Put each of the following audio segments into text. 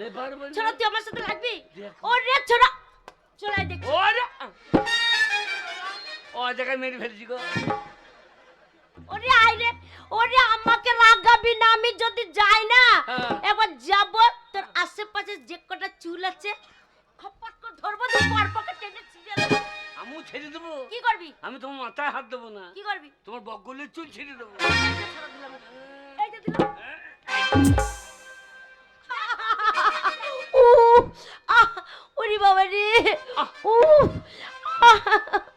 Labour ছোড়া তুই আমার সাথে লাগবি দেখ। ও রে ছোড়া। চলে দেখি ওরে ও জায়গায় মেরে ফেলছি গো। ওরে ওরে আমাকে রাগাবি না আমি যদি যাই না হ্যাঁ। একবার যাব। তোর আশেপাশে যে কটা চুল আছে খপাট করে ধরবো তো পর পকে টেনে ছিঁড়ে দেবো। আমিও ছেড়ে দেবো। কি করবি? আমি তোমার মাথায় হাত দেবো না। কি করবি? তোমার বগলের চুল ছিঁড়ে দেবো। এই যে দিলাম। বাবা রে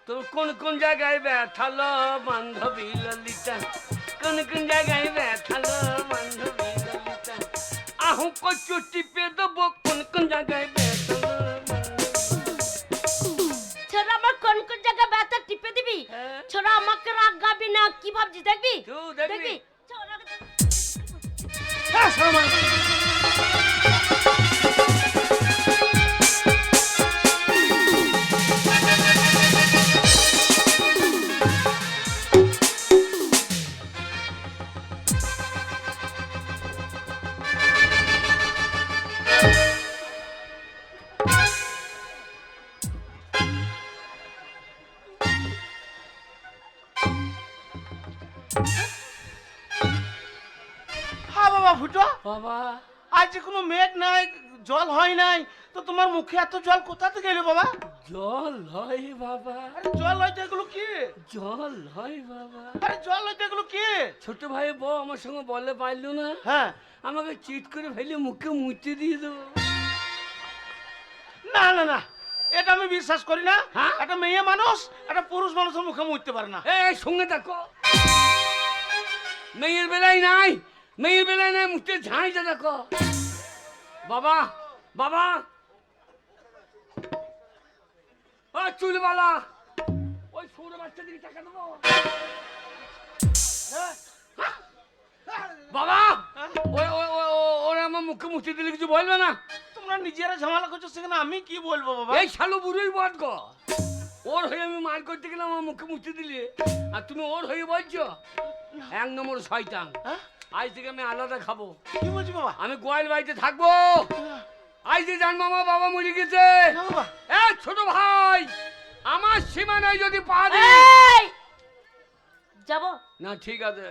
তোর কোন কোন জায়গায় ব্যথালো বান্ধবী ললিতা? কোন কোন জায়গায় ব্যথালো বান্ধবী ললিতা? আহু কচু টিপে দেবো কোন কোন জায়গায় ব্যথালো ছোড়া আমার কোন কোন জায়গায় ব্যথা টিপে দিবি? হ্যাঁ। ছোড়া আমাকে রাগাবি না কি ভাবছিস দেখবি? দেখবি। ছোড়া মুখে এত জল কোথা থেকে এলো বাবা? জল হয় বাবা। আরে জল হয়তো এগুলো কি? জল হয় বাবা। আরে জল হয়তো এগুলো কি? ছোট ভাই বউ আমার সঙ্গে বলে পারল না। হ্যাঁ। আমাকে চিট করে ফেলে মুখে মুচতে দিয়ে দেবো। না না না। এটা আমি বিশ্বাস করি না। হ্যাঁ? একটা মেয়ে মানুষ একটা পুরুষ মানুষের মুখে মুছতে পারে না। এই সঙ্গে দেখো মেয়ের বেলায় নাই মেয়ের বেলায় নাই মুখতে ঝাঁইটা দেখো বাবা বাবা ও চুলবালা ওই সৌর বাচ্চা দিকে টাকা দেবো হ্যাঁ? বাবা ওই ওই ওই- ও- ওরা আমার মুখে মুছে দিলে কিছু বলবে না? তোমরা নিজেরা ঝামেলা করছ সেখানে আমি কি বলব বাবা? এই শালু বুড়োই বদ গো। ওর হয়ে আমি মার করতে গেলাম আমার মুখে মুছে দিলে। আর তুমি ওর হয়ে বলছো? এক নম্বর শয়তান। হ্যাঁ? আজ থেকে আমি আলাদা খাব। কি বলছি বাবা? আমি গোয়াল বাড়িতে থাকব। আজ যে জান মামা বাবা মরে গেছে। বাবা। ছোট ভাই আমার সীমানায় যদি পা যাব। না ঠিক আছে।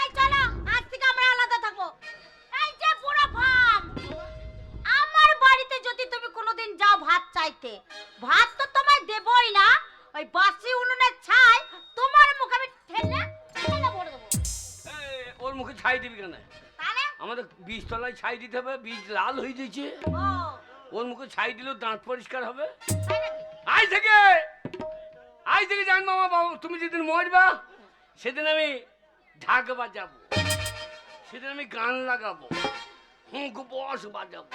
এই চলো আজ থেকে আমরা আলাদা থাকব। এই যে পুরো ফার্ম আমার বাড়িতে যদি তুমি কোনোদিন যাও ভাত চাইতে ভাত তো তোমায় দেবই না ওই বাসি উনুনের ছাই তোমার মুখে আমি ঠেলে ঠেলে ভরে দেবো। ওর মুখে ছাই দিবি কেন? আমাদের বীজ তলায় ছাই দিতে হবে বীজ লাল হয়ে যাচ্ছে। ওর মুখে ছাই দিলেও দাঁত পরিষ্কার হবে। আজ থেকে আজ থেকে জান মামা বাবু তুমি যেদিন মরবা সেদিন আমি ঢাক বাজাবো। সেদিন আমি গান লাগাবো হুঁক বস বাজাবো।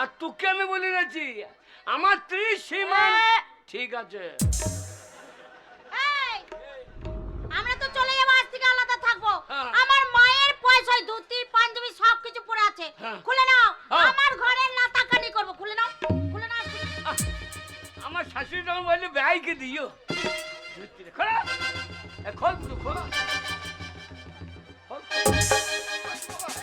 আর তোকে আমি বলে গেছি আমার ত্রিশ সীমা ঠিক আছে। আমরা তো চলে যাব আজ থেকে আলাদা থাকব। হ্যাঁ। আমার মায়ের পয়সায় ধুতি পাঞ্জাবি সব কিছু পড়ে আছে হ্যাঁ। খুলে নাও হ্যাঁ। আমার ঘরের নাতাকানি করব খুলে নাও খুলে নাও আমার শাশুড়ি তখন বললে ব্যয়কে দিও খোলা এ, খোল পুরো খোলা খোল। খোল।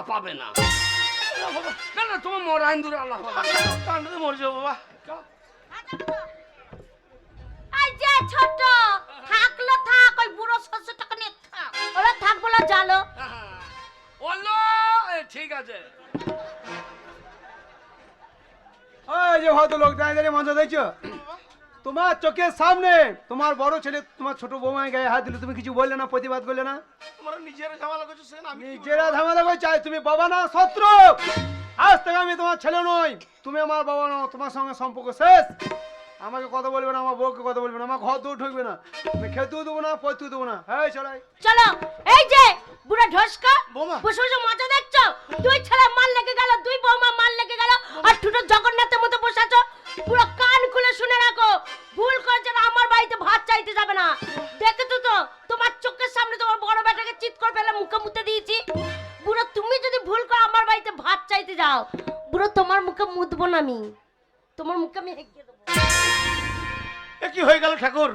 আল্লাহ পাবে না। না বাবা না না তোমার মরা ইন্দুর আল্লাহ পাবে ঠান্ডাতে মরে যাব বাবা। এই যে ছোট থাকল থাক ওই বুড়ো শ্বশুরটাকে নিয়ে থাক। ওরা থাকব না জালো বলল ঠিক আছে। ওই যে ভদ্রলোক দাঁড়িয়ে দাঁড়িয়ে মঞ্চ দেখছ? তোমার চোখের সামনে তোমার বড় ছেলে তোমার ছোট বৌমায় গায়ে হাত দিলে তুমি কিছু বললে না প্রতিবাদ করলে না? তোমরা নিজেরা ঝামেলা করছ সেখানে আমি নিজেরা ঝামেলা করে চাই তুমি বাবা না শত্রু! আজ থেকে আমি তোমার ছেলে নই তুমি আমার বাবা নও তোমার সঙ্গে সম্পর্ক শেষ। আমাকে কথা বলবে না আমার বউকে কথা বলবে না আমার ঘর দূর ঢুকবে না। আমি খেতেও দেবো না পড়তেও দেবো না। হ্যাঁ চলাই চলো এই যে বুড়া ঢসকা বৌমা। বসে বসে মজা দেখছ? দুই ছেলে মাল লেগে গেল দুই বৌমা মাল লেগে গেল আর দুটো জগন্নাথের মতো বসে আছো। পুরো কান খুলে শুনে রাখো। ভুল করছে না আমার বাড়িতে ভাত চাইতে যাবে না। দেখেছ তো? তোমার চোখের সামনে তোমার বড় বেটাকে চিৎ করে ফেলে মুখে মুতে দিয়েছি। বুড়ো তুমি যদি ভুল করো আমার বাড়িতে ভাত চাইতে যাও। বুড়ো তোমার মুখে মুতবো না আমি। তোমার মুখে আমি হেঁকে দেবো। এ কি হয়ে গেল ঠাকুর?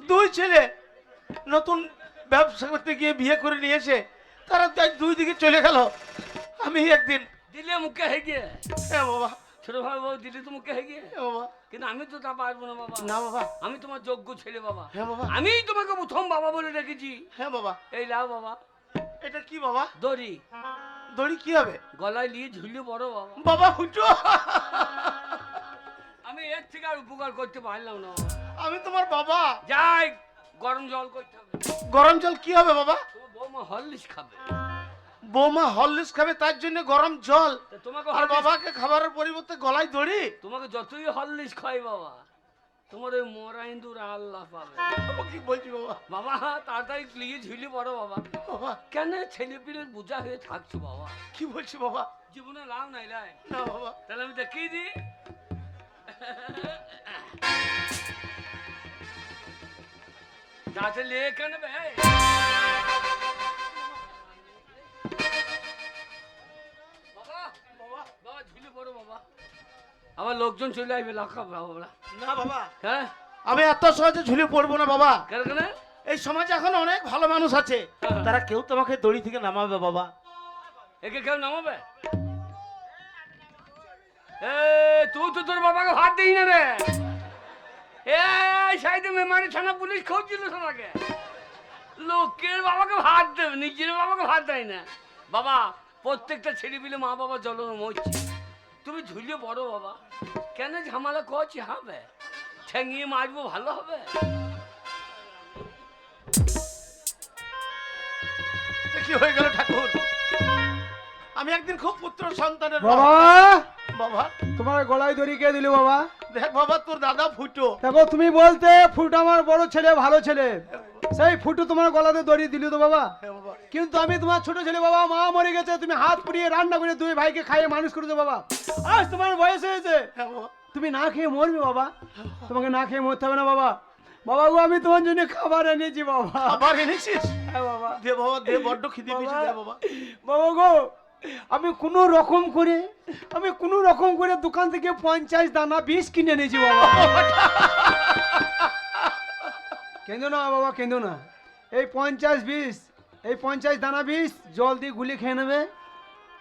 দুই ছেলে নতুন ব্যবসা করতে গিয়ে বিয়ে করে নিয়েছে। তারা দুই দিকে চলে গেল। আমি একদিন দিলে মুখে হেগে হ্যাঁ বাবা ছোট ভাই তো মুখে হেগে হ্যাঁ বাবা। কিন্তু আমি তো তা পারব না বাবা। না বাবা। আমি তোমার যোগ্য ছেলে বাবা। হ্যাঁ বাবা। আমি তোমাকে প্রথম বাবা বলে রেখেছি। হ্যাঁ বাবা। এই লাও বাবা। এটা কি বাবা? দড়ি। দড়ি কি হবে? গলায় নিয়ে ঝুলিয়ে বড় বাবা। বাবা হুটো আমি এর থেকে আর উপকার করতে পারলাম না বাবা। আমি তোমার বাবা। যাই গরম জল করতে হবে। গরম জল কি হবে বাবা? তোমার বৌমা হরলিক্স খাবে। বৌমা হরলিক্স খাবে তার জন্য গরম জল। তোমাকে আর বাবাকে খাবারের পরিবর্তে গলায় দড়ি। তোমাকে যতই হরলিক্স খাই বাবা তোমার ওই মরা ইন্দুর আল্লাহ পাবে। কি বলছি বাবা? বাবা তাড়াতাড়ি নিয়ে ঝুলি পড়ো বাবা। বাবা। কেন ছেলে পিলে বোঝা হয়ে থাকছো বাবা? কি বলছি বাবা? জীবনে লাভ নাই লাই না বাবা। তাহলে আমি দেখিয়ে দিই। তাতে লে কেন আবার লোকজন চলে আসবে লাখা বাবা না বাবা। হ্যাঁ? আমি এত সহজে ঝুলে পড়ব না বাবা। কেন কেন? এই সমাজে এখন অনেক ভালো মানুষ আছে। হ্যাঁ। তারা কেউ তোমাকে দড়ি থেকে নামাবে বাবা। একে কেউ নামাবে? এ তুই তো তোর বাবাকে ভাত দিই না রে। এই সাইডে মেমারি থানা পুলিশ খুঁজছিল তোমাকে। লোকের বাবাকে ভাত দেবে নিজের বাবাকে ভাত দেয় না। বাবা প্রত্যেকটা ছেলে পিলে মা বাবা জলন মরছে। তুমি ঝুলিয়ে বড় বাবা। কেন ঝামেলা করছি হবে ঠেঙিয়ে মারবো ভালো হবে কি হয়ে গেল ঠাকুর আমি একদিন খুব পুত্র সন্তানের বাবা বাবা তোমার গলায় দড়ি কে দিল বাবা দেখ বাবা তোর দাদা ফুটো দেখো তুমি বলতে ফুটো আমার বড় ছেলে ভালো ছেলে সেই ফুটু তোমার গলাতে দড়ি দিল তো বাবা। কিন্তু আমি তোমার ছোট ছেলে বাবা মা মরে গেছে তুমি হাত পুড়িয়ে রান্না করে দুই ভাইকে খাইয়ে মানুষ করেছ বাবা। আজ তোমার বয়স হয়েছে। হ্যাঁ তুমি না খেয়ে মরবে বাবা। তোমাকে না খেয়ে মরতে হবে না বাবা। বাবা গো আমি তোমার জন্য খাবার এনেছি বাবা। আবার এনেছিস? হ্যাঁ বাবা। দে বাবা দে বড্ড খিদে পেয়েছে দে বাবা। বাবা গো আমি কোনো রকম করে আমি কোনো রকম করে দোকান থেকে পঞ্চাশ দানা বিষ কিনে এনেছি বাবা। কেঁদো না বাবা কেঁদো না। এই পঞ্চাশ বিষ এই পঞ্চাশ দানা বিষ জল দিয়ে গুলি খেয়ে নেবে।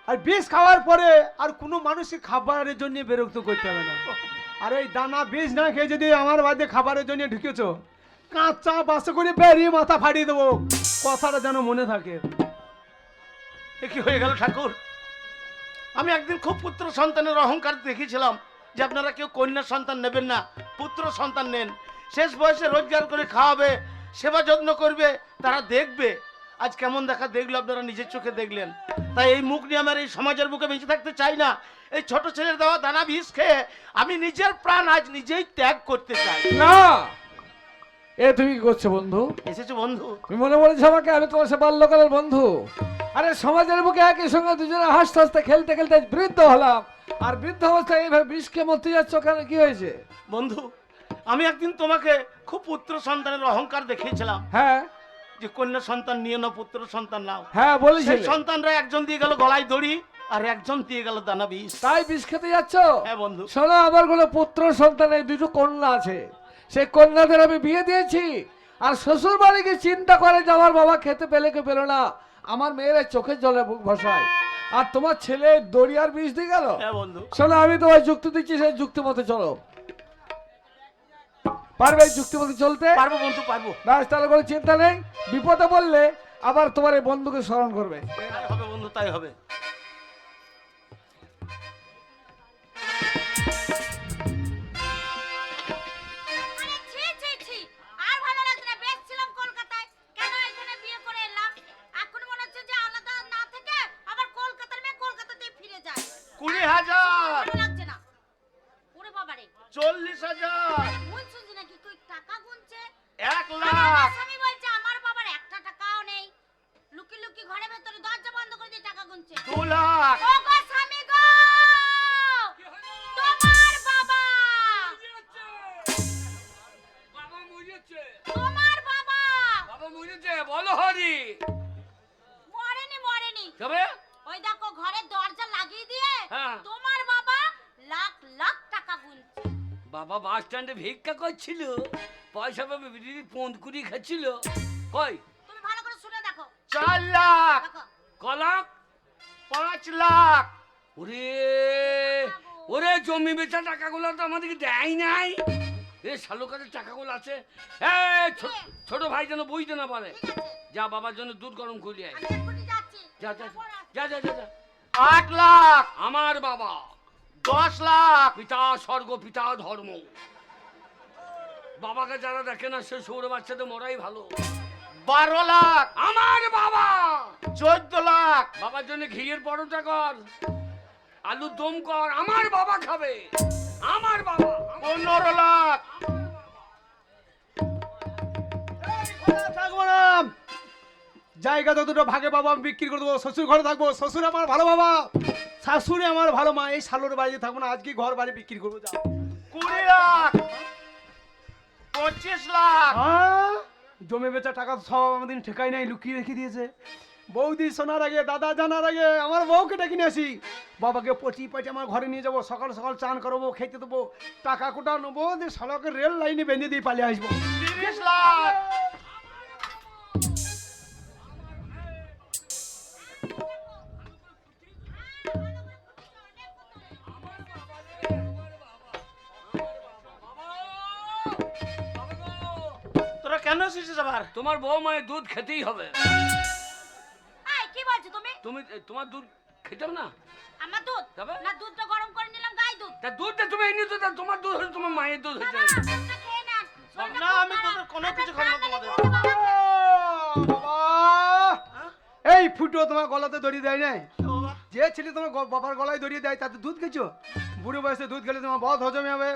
আর বিষ খাওয়ার পরে আর কোনো মানুষকে খাবারের জন্য বিরক্ত করতে হবে না। আর এই দানা বিষ না খেয়ে যদি আমার বাড়িতে খাবারের জন্য ঢুকেছো, কাঁচা বাসে করে বেরিয়ে মাথা ফাটিয়ে দেবো। কথাটা যেন মনে থাকে। এ কি হয়ে গেল ঠাকুর? আমি একদিন খুব পুত্র সন্তানের অহংকার দেখেছিলাম যে আপনারা কেউ কন্যা সন্তান নেবেন না, পুত্র সন্তান নেন। শেষ বয়সে রোজগার করে খাওয়াবে সেবা যত্ন করবে তারা দেখবে। আজ কেমন দেখা দেখল আপনারা নিজের চোখে দেখলেন। তাই এই মুখ নিয়ে আমার এই সমাজের বুকে বেঁচে থাকতে চাই না। এই ছোট ছেলের দেওয়া দানা বিষ খেয়ে আমি নিজের প্রাণ আজ নিজেই ত্যাগ করতে চাই। না! এ তুমি কি করছ বন্ধু? এসেছ বন্ধু? তুমি মনে বলেছ আমাকে আমি তোমার সে বাল্যকালের বন্ধু। আরে সমাজের বুকে একই সঙ্গে দুজনে হাসতে হাসতে খেলতে খেলতে বৃদ্ধ হলাম। আর বৃদ্ধ অবস্থায় এইভাবে বিষকে মরতে যাচ্ছ কেন? কি হয়েছে? বন্ধু আমি একদিন তোমাকে খুব পুত্র সন্তানের অহংকার দেখিয়েছিলাম। হ্যাঁ। যে কন্যা সন্তান নিয়ে না পুত্র সন্তান নাও। হ্যাঁ সেই বলেছিলে সন্তানরা একজন দিয়ে গেল গলায় দড়ি আর একজন দিয়ে গেল দানা বিষ তাই বিষ খেতে যাচ্ছ? হ্যাঁ বন্ধু। শোনো আমার কোনো পুত্র সন্তানের দুটো কন্যা আছে। সেই কন্যাদের আমি বিয়ে দিয়েছি আর শ্বশুর বাড়িকে চিন্তা করে যে আমার বাবা খেতে পেলে কে পেল না আমার মেয়েরা চোখের জলে বুক ভসায়। আর তোমার ছেলে দড়িয়ার বিষ দিয়ে গেল? হ্যাঁ বন্ধু। শোনো আমি তোমার যুক্তি দিচ্ছি সেই যুক্তি মতো চলো। পারবে যুক্তি বলতে চলতে? পারব বন্ধু পারব। ব্যাস তাহলে কোনো চিন্তা নেই। বিপদে বললে আবার তোমার এই বন্ধুকে স্মরণ করবে। তাই হবে বন্ধু তাই হবে। স্ট্যান্ডে ভিক্ষা করছিল পয়সা পাবে বিড়ি পন্দ কুড়ি খাচ্ছিল। কই? তুমি ভালো করে শুনে দেখো। চার লাখ। দেখো। কলাক পাঁচ লাখ। ওরে ওরে জমি বেচা টাকাগুলো তো আমাদেরকে দেয় নাই। এ শালো কাছে টাকাগুলো আছে। এই ছো- ছোট ভাই যেন বুঝতে না পারে। যা বাবার জন্য দুধ গরম করি আয়। আমি এক্ষুনি যাচ্ছি। যা যা যা যা যা যা। আট লাখ। আমার বাবা। দশ লাখ। পিতা স্বর্গ পিতা ধর্ম। বাবাকে যারা দেখে না সে সৌর বাচ্চাদের মরাই ভালো। বারো লাখ। আমার বাবা! চোদ্দ লাখ। বাবার জন্য ঘিয়ের পরোটা কর আলু দম কর আমার বাবা খাবে। আমার বাবা পনেরো লাখ। থাকব না। জায়গা তো দুটো ভাগে বাবা আমি বিক্রি করে দেবো শ্বশুর ঘরে থাকব। শ্বশুর আমার ভালো বাবা শাশুড়ি আমার ভালো মা এই শালোর বাড়িতে থাকব না আজকে ঘর বাড়ি বিক্রি করব যাও কুড়ি লাখ। পঁচিশ লাখ। হ্যাঁ? জমে বেচা টাকা সব আমাদের ঠেকাই নাই লুকিয়ে রেখে দিয়েছে। বৌদি শোনার আগে দাদা জানার আগে আমার বউকে ডেকে নিয়ে আসি। বাবাকে পচি পাটি আমার ঘরে নিয়ে যাব সকাল সকাল চান করব খেতে দেবো টাকা কোটা নেব দিয়ে শালাকে রেল লাইনে বেঁধে দিয়ে পালিয়ে আসব। তিরিশ লাখ। আবার। তোমার বউ মায়ের দুধ খেতেই হবে। এই কি বলছো তুমি? তুমি তোমার দুধ খেতাম না? আমার দুধ? তবে? না দুধটা গরম করে নিলাম গাই দুধ। তা দুধটা তুমি এনে তো তোমার দুধ হলে তোমার মায়ের দুধ হয়ে শরীরটা না, আমি। তোদের কোনো কিছু খাব না তোমাদের। এই ফুটো তোমার গলাতে দড়ি দেয় নাই? যে ছেলে তোমার বাবার গলায় দড়িয়ে দেয় তাতে দুধ খেছো বুড়ো বয়সে দুধ খেলে তোমার বহুত হজমে হবে।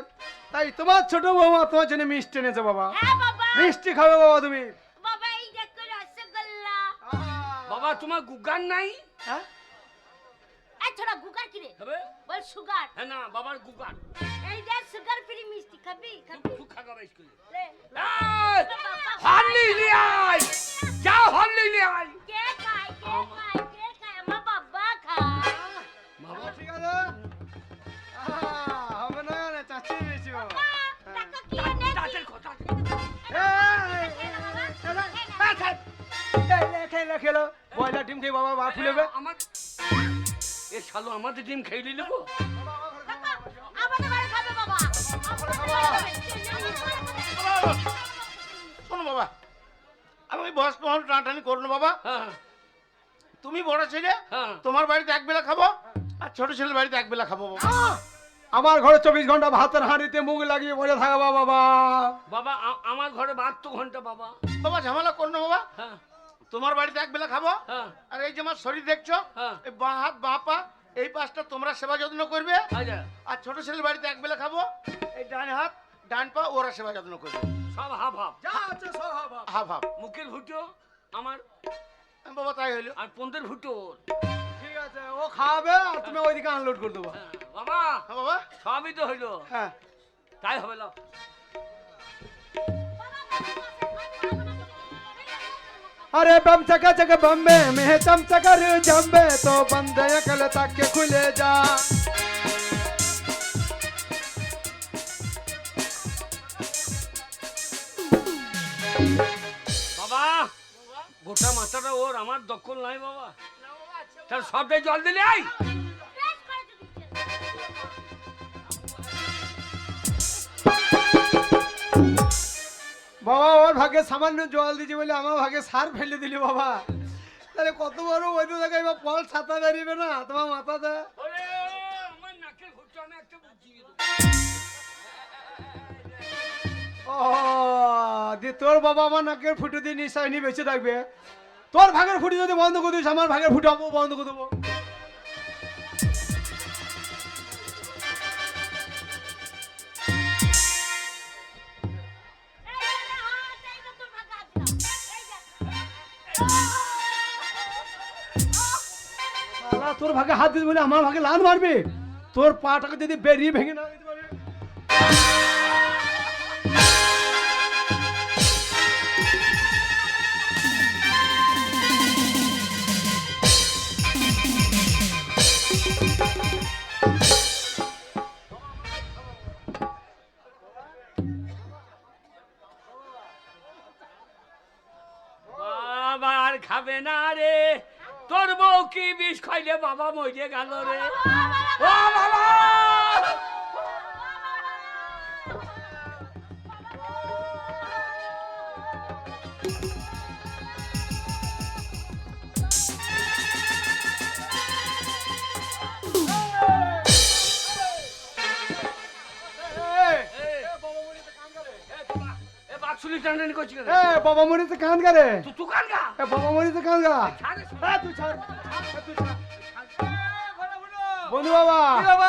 তাই তোমার ছোট বৌমা তোমার জন্য মিষ্টি এনেছে বাবা। হ্যাঁ বাবা মিষ্টি খাবে বাবা তুমি। বাবা এই দেখো রসগোল্লা। বাবা তোমার গুগান নাই? হ্যাঁ? এই ছোড়া গুগার কি রে হবে বল সুগার। হ্যাঁ না বাবার গুগান এই দেখ সুগার ফ্রি মিষ্টি খাবি খাবি খুব। খাগাবে স্কুলে। লে। এই, হরলি নিয়ে আয়! যাও হরলি নিয়ে আয়! কে খায় কে খায়? খেলো বয়লার ডিম খেয়ে বাবা বা ফুলেবে আমার এ শালো আমাদের ডিম খেয়ে নিল। শোনো বাবা আমি বয়স্ক মানুষ টানাটানি করো বাবা। হ্যাঁ। তুমি বড় ছেলে হ্যাঁ। তোমার বাড়িতে এক বেলা খাব আর ছোট ছেলের বাড়িতে এক বেলা খাব বাবা। আমার ঘরে চব্বিশ ঘণ্টা ভাতের হাঁড়িতে মুখ লাগিয়ে বসে থাকা বাবা। বাবা আমার ঘরে বাহাত্তর ঘণ্টা বাবা। বাবা ঝামেলা করো বাবা। হ্যাঁ। তোমার বাড়িতে এক বেলা খাব? হ্যাঁ। আর এই যে আমার শরীর দেখছ হ্যাঁ। এই বাঁ হাত বাঁ পা এই পাশটা তোমরা সেবা যত্ন করবে। আর ছোট ছেলের বাড়িতে এক বেলা খাব এই ডান হাত ডান পা ওরা সেবা যত্ন করবে। সব হাফ হাফ যা আছে সব বাবা হাফ হাফ মুখের ভুটো আমার বাবা তাই হইল। আর পন্দের ভুটো ঠিক আছে ও খাওয়াবে আর তুমি ওইদিকে আনলোড করে দেবো। হ্যাঁ, বাবা। হ্যাঁ বাবা। সবই তো হইল। হ্যাঁ। তাই হবে না अरे बम चका चक बम्बे में चमचकर जम्बे तो बंद अकल तक के खुले जा বাবা গোটা মাথাটা ওর আমার দখল নাই বাবা তার সবটাই জল দিলে আই বাবা ওর ভাগে সামান্য জল দিয়েছি বলে আমার ভাগে সার ফেলে দিলি বাবা। তাহলে কত বড় ওই তো জায়গায় বা ফল ছাতা দাঁড়িয়ে না, তোমার দেবো ও দিয়ে তোর বাবা আমার নাকের ফুটো দিয়ে নিশ্চয় নিয়ে বেঁচে থাকবে। তোর ভাগের ফুটো যদি বন্ধ করে দিস, আমার ভাগের ফুটো বন্ধ করে দেবো। ভাগে হাত দিতে বলে আমার ভাগে লাল মারবে? তোর পাটাকে যদি বেরিয়ে ভেঙে না গেল রে। ও বাবা! টানাটানি করছি কেন? এ বাবা মরিতে কান গারে তুই তুই কান গা? এ বাবা মরিতে কান গা। তুই ছাড় তুই ছাড়। বাবা। বাবা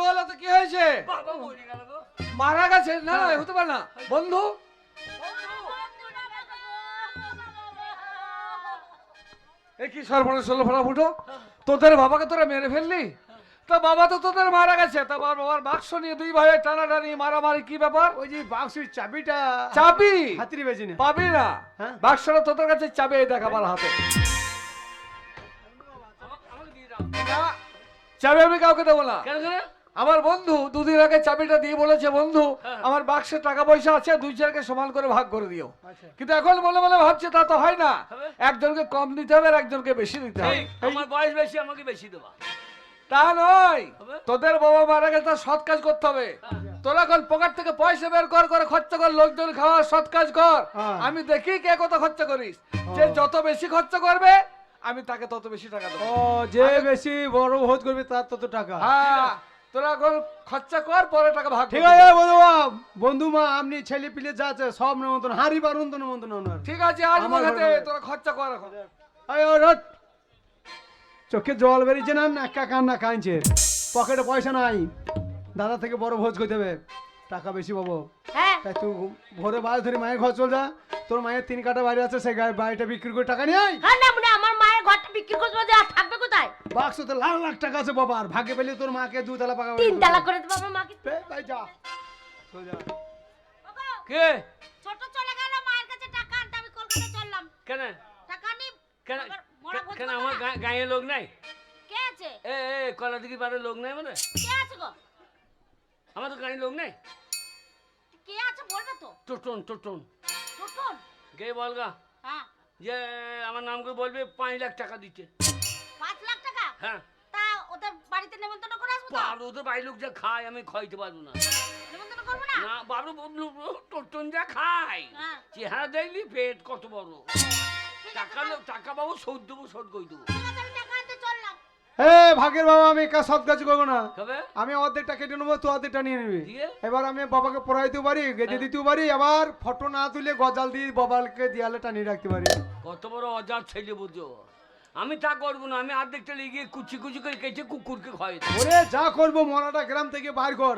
রোল আছে কি হয়েছে? বাবা মরে গেছে? না না হতে পারে না। বন্ধু? এ কি সর্বনাশ হলো ফেলা ফুটো তোদের বাবাকে তোরা মেরে ফেললি? তা বাবা তো তোদের মারা গেছে। তা বাবার বাবার বাক্স নিয়ে দুই ভাইয়ের টানাটানি মারামারি কি ব্যাপার? ওই যে বাক্সের চাবিটা চাবি? হাতির বেজি না। পাবি না। হ্যাঁ? বাক্সটা তোদের কাছে চাবি এই দেখ আমার হাতে। চাবি আমি কাউকে দেবো না। কেন কেন? আমার বন্ধু দুদিন আগে চাবিটা দিয়ে বলেছে বন্ধু হ্যাঁ। আমার বাক্সে টাকা পয়সা আছে দুই চারকে সমান করে ভাগ করে দিও। আচ্ছা। কিন্তু এখন বলে মনে ভাবছে তা তো হয় না। একজনকে কম দিতে হবে আর একজনকে বেশি দিতে হবে। আমার বয়স বেশি আমাকে বেশি দেবা। তা নয়। তোদের বাবা মারা গেছে তার সৎ কাজ করতে হবে। তোরা এখন পকেট থেকে পয়সা বের কর করে খরচা কর লোকজন খাওয়া সৎ কাজ কর। হ্যাঁ। আমি দেখি কে কত খরচা করিস। যে যত বেশি খরচা করবে আমি তাকে তত বেশি টাকা দেবো। ও যে বেশি বড় ভোজ করবে তার তত টাকা। হ্যাঁ তোরা এখন খরচা কর পরে টাকা ভাগ ঠিক আছে বন্ধু বন্ধু মা আপনি ছেলে পিলে যা আছে সব নেমন্তন হারি তো নেমন্তন ওনার। ঠিক আছে আজ তোরা খরচা কর এখন। আয় রট। চোখে জল বেরিয়েছে না একা কান্না কাঁদছে পকেটে পয়সা নাই। দাদা থেকে বড় ভোজ করতে হবে। টাকা বেশি পাবো। হ্যাঁ। তাই তুই ভোরে বাস ধরে মায়ের ঘর চল যা। তোর মায়ের তিন কাটা বাড়ি আছে সেই গায়ে বাড়িটা বিক্রি করে টাকা নিয়ে আয়। হ্যাঁ না মানে আমার মায়ের ঘরটা বিক্রি করতে বলছে আর থাকবে কোথায়? বাক্সতে লাখ লাখ টাকা আছে বাবা আর ভাগ্যে পেলে তোর মাকে দুতলা পাকা তিন তালা করে দেবো আমার মাকে। তাই যা। যা। ওগো, কে? ছোট চলে গেল মায়ের কাছে টাকা আনতে আমি কলকাতা চললাম। কেন? টাকা নি কেন? মরা কেন আমার? গা- গাঁয়ে লোক নাই? কে আছে? এ এ কলা দিকে পারে লোক নাই মানে? কে আছে গো? আমার তো গাঁয়ে লোক নেই? কে আছে বলবে তো? টোটন টোটন। টোটন? কে বলগা হ্যাঁ। যে আমার নাম করে বলবে পাঁচ লাখ টাকা দিতে। পাঁচ লাখ টাকা? হ্যাঁ। তা ওদের বাড়িতে নেমন্তন্ন করে আসব তো? আর ওদের বাড়ির লোক যা খায় আমি খাইতে পারব না। নেমন্তন্ন করব না? না বাবু টোটন যা খায় হ্যাঁ। চেহারা দেখলি পেট কত বড়। টাকা লো- টাকা বাবু শোধ দেবো শোধ করে দেবো। চললাম হে ভাগের বাবা আমি একা সৎ কাজ করব না। আমি অর্ধেকটা কেটে নেব তুই অর্ধেকটা নিয়ে নিবি। এবার আমি বাবাকে পড়াইতেও পারি গেজে দিতেও পারি আবার ফটো না তুলে গজাল দিয়ে বাবাকে দিয়ালে টানিয়ে রাখতে পারি। কত বড় অজার ছেলে বুঝো আমি তা করব না আমি অর্ধেকটা লিগিয়ে কুচি কুচি করে কেটে কুকুরকে খাওয়াই ওরে যা করব মরাটা গ্রাম থেকে বার কর!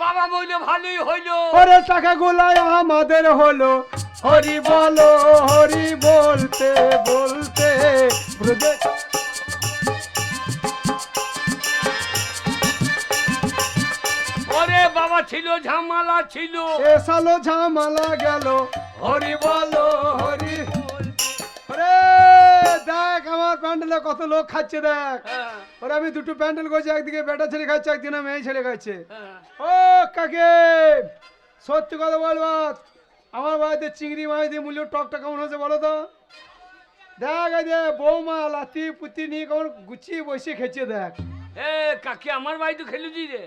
বাবা বললে ভালোই হইল। ওরে টাকা গুলাই আমাদের হলো। হরি বলো হরি বলতে বলতে ওরে বাবা ছিল ঝামালা ছিল। এসালো ঝামালা গেল। হরি বলো হরি দেখ আমার প্যান্ডেলে কত লোক খাচ্ছে দেখ। হ্যাঁ, ওরে আমি দুটো প্যান্ডেল করছি একদিকে বেটা ছেলে খাচ্ছে একদিকে মেয়ে ছেলে খাচ্ছে। হ্যাঁ। ও কাকে? সত্যি কথা বলবা আমার বাড়িতে চিংড়ি মাছ দিয়ে মূল্য টকটা কেমন হয়েছে বলো তো? দেখ এই যে বৌমা লাতি পুতি নিয়ে কেমন গুছিয়ে বসে খেছে দেখ। এ কাকি আমার বাড়িতে খেলুছি রে।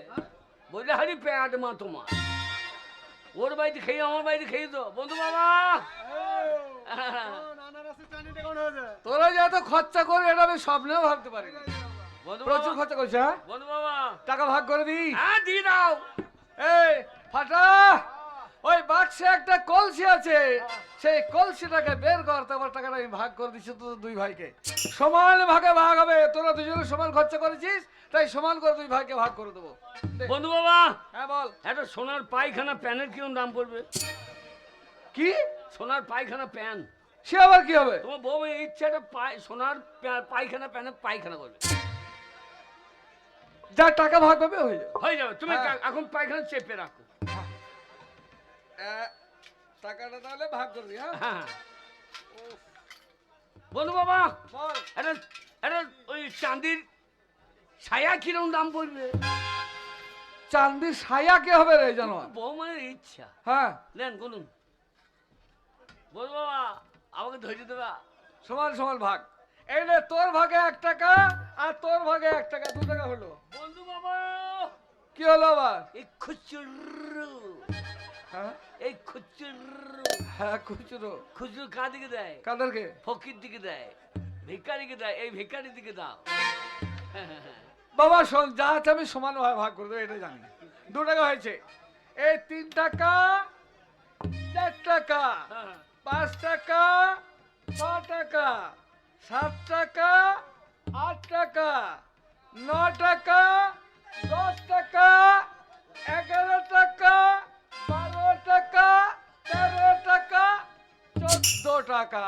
বললে হারি প্যাড মা তোমার। ওর বাড়িতে খেয়ে আমার বাড়িতে খেয়ে তো বন্ধু বাবা। তোরা যে এত খরচা করবে এটা আমি স্বপ্নেও ভাবতে পারি প্রচুর খরচা করছে হ্যাঁ? বন্ধু বাবা। টাকা ভাগ করে দিই। হ্যাঁ দিয়ে দাও। এই ফাটা! ওই বাক্সে একটা কলসি আছে। সেই কলসিটাকে বের কর তারপর টাকাটা আমি ভাগ করে দিচ্ছি তো দুই ভাইকে। সমান ভাগে ভাগ হবে তোরা দুজনে সমান খরচা করেছিস তাই সমান করে দুই ভাইকে ভাগ করে দেবো। বন্ধু বাবা। হ্যাঁ বল। একটা সোনার পায়খানা প্যানের কিরম দাম পড়বে? কি? সোনার পায়খানা প্যান। সে আবার কি হবে? তোমার বউ ইচ্ছে একটা পায় সোনার পায়খানা প্যানে পায়খানা করবে। যা টাকা ভাগ পাবে হয়ে যাবে। হয়ে যাবে তুমি হ্যাঁ। এখন পায়খানা চেপে রাখো। টাকাটা তাহলে ভাগ করে দিই হ্যাঁ? হ্যাঁ। বন্ধু বাবা বল। একটা একটা ওই চাঁদির ছায়া কিরম দাম পড়বে? চান্দি সায়া কে হবে রে জানো বৌমায়ের ইচ্ছা। হ্যাঁ। নেন বলুন বল বাবা আমাকে ধৈর্য দেবা। সমান সমান ভাগ। এই নে তোর ভাগে এক টাকা আর তোর ভাগে এক টাকা দু টাকা হলো। বন্ধু বাবা! কি হলো আবার? এই খুচরু। হ্যাঁ? এই খুচরু। হ্যাঁ খুচরো। খুচরু কার দিকে দেয়? কাদেরকে? ফকির দিকে দেয়। ভিকারিকে দেয়? এই ভিকারির দিকে দাও। বাবা শোন যা আছে আমি সমান ভাবে ভাগ করে দেবো এটা জানি। দু টাকা হয়েছে। এই তিন টাকা চার টাকা। পাঁচ টাকা, ছ টাকা, সাত টাকা, আট টাকা, ন টাকা, দশ টাকা, এগারো টাকা, বারো টাকা, তেরো টাকা, চোদ্দ টাকা।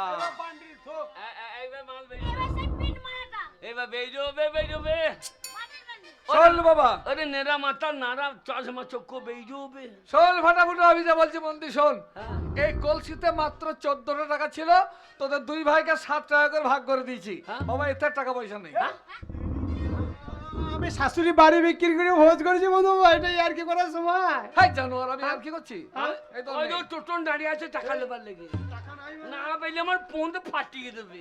বাবা। আরে নেড়া মাথা নাড়া চশমা চক্ষু বেরিয়ে শোন ফাটাফুটো আমি যা বলছি মন্দি শোন। হ্যাঁ। এই কলসিতে মাত্র চোদ্দটা টাকা ছিল তোদের দুই ভাইকে সাত টাকা করে ভাগ করে দিয়েছি। হ্যাঁ? বাবা এতে টাকা পয়সা নেই। আমি শাশুড়ি বাড়ি বিক্রি করে ভোজ করেছি বন্ধু এটাই আর কি করার সময়? হাই জানোয়ার আমি আর কি করছি? এই ওই। টোটন দাঁড়িয়ে আছে টাকা লেবার লেগে। না পেলে আমার পৌঁতে ফাটিয়ে দেবে।